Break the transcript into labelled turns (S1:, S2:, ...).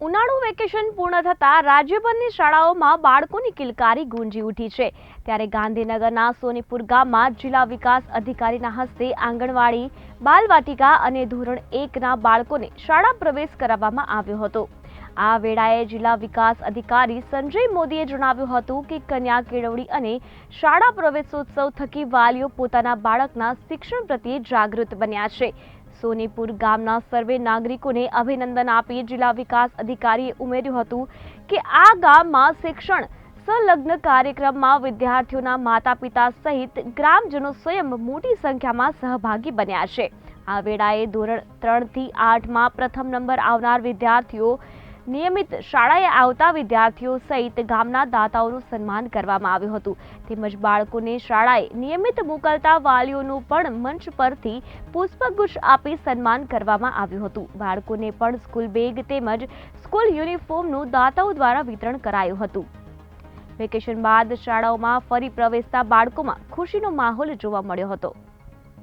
S1: ઉનાળુ વેકેશન પૂર્ણ થતાં રાજ્યભરની શાળાઓમાં બાળકોની કિલકારી ગુંજી ઉઠી છે. ત્યારે ગાંધીનગરના સોનીપુર ગામમાં જિલ્લા વિકાસ અધિકારીના હસ્તે આંગણવાડી, બાલવાટિકા અને ધોરણ એકના બાળકોને શાળા પ્રવેશ કરાવવામાં આવ્યો હતો. આ વેળાએ જિલ્લા વિકાસ અધિકારી સંજય મોદીએ જણાવ્યું હતું કે કન્યા કેળવણી અને શાળા પ્રવેશોત્સવ થકી વાલીઓ પોતાના બાળકના શિક્ષણ પ્રત્યે જાગૃત બન્યા છે. સોનીપુર ગામના સર્વે નાગરિકોને અભિનંદન આપી જિલ્લા વિકાસ અધિકારીએ ઉમેર્યું હતું કે આ ગામમાં શિક્ષણ સંલગ્ન કાર્યક્રમમાં વિદ્યાર્થીઓના માતા પિતા સહિત ગ્રામજનો સ્વયં મોટી સંખ્યામાં સહભાગી બન્યા છે. આ વેળાએ ધોરણ ત્રણથી આઠમાં પ્રથમ નંબર આવનાર વિદ્યાર્થીઓ નિયમિત શાળાએ આવતા વિદ્યાર્થીઓ સહિત ગામના દાતાઓનું સન્માન કરવામાં આવ્યું હતું. તેમજ બાળકોને શાળાએ નિયમિત મોકલતા વાલીઓનું પણ મંચ પરથી પુષ્પગુચ્છ આપી સન્માન કરવામાં આવ્યું હતું. બાળકોને પણ સ્કૂલ બેગ તેમજ સ્કૂલ યુનિફોર્મનું દાતાઓ દ્વારા વિતરણ કરાયું હતું. વેકેશન બાદ શાળાઓમાં ફરી પ્રવેશતા બાળકોમાં ખુશીનો માહોલ જોવા મળ્યો હતો.